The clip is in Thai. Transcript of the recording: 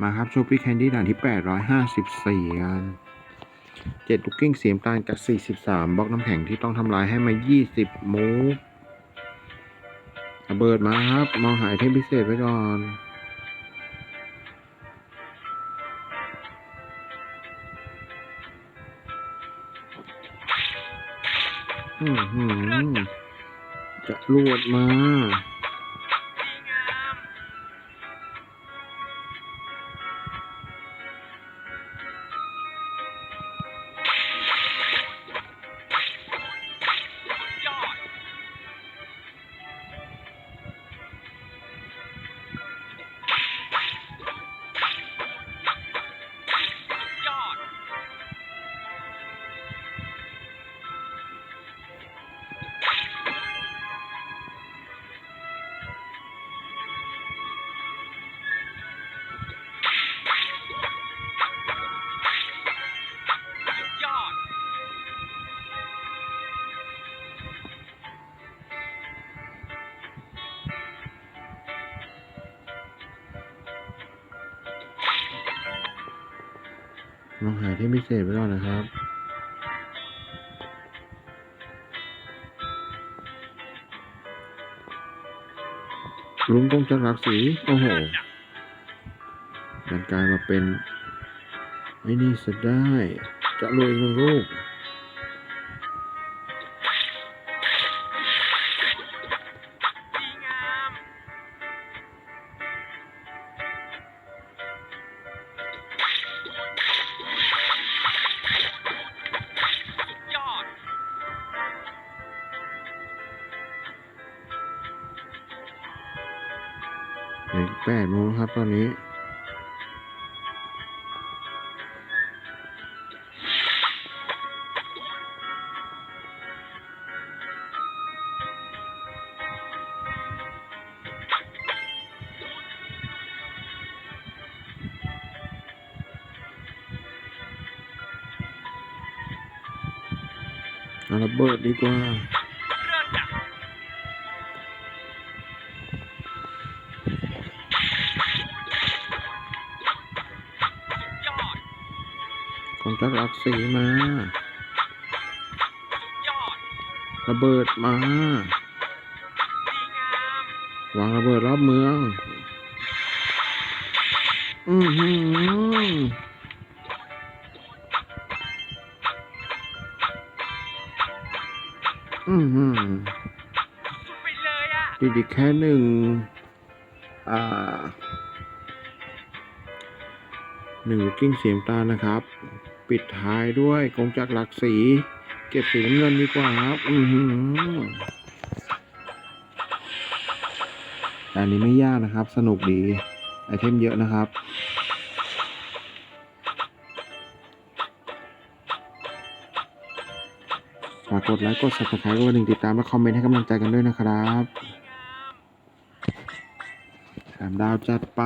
มาครับโชว์พี่แคนดี้ด่านที่ 854กันเจ็ดลูกกิ้งเสียมตาลกับ 43บล็อกน้ำแข็งที่ต้องทำลายให้มา 20 มูฟระเบิดมาครับ มองหาไอเทมพิเศษไว้ก่อนอือหือจะรวดมา มองหาที่พิเศษไปก่อนนะครับ ลุงต้องจักรักสี โอ้โหมันกลายมาเป็น ไอ้นี่จะได้ จะรวยอีกหนึ่งลูก แปดโมงแล้วครับตอนนี้เอาระเบิดดีกว่า ของจักรักสีมายอดระเบิดมาดีงามวางระเบิดรอบเมือง อือหืออือหือสุดไปเลยอะติดอีกแค่หนึ่ง อ่าหนึ่งลูกกิ้งเสียงตาลนะครับ ปิดท้ายด้วยกงจักรหลักสี เก็บสีน้ำเงินดีกว่าครับ อือหืออันนี้ไม่ยากนะครับ สนุกดี ไอเทมเยอะนะครับ ฝากกดไลค์ กด subscribe กดกระดิ่งติดตาม และคอมเมนต์ให้กำลังใจกันด้วยนะครับสามดาวจัดไป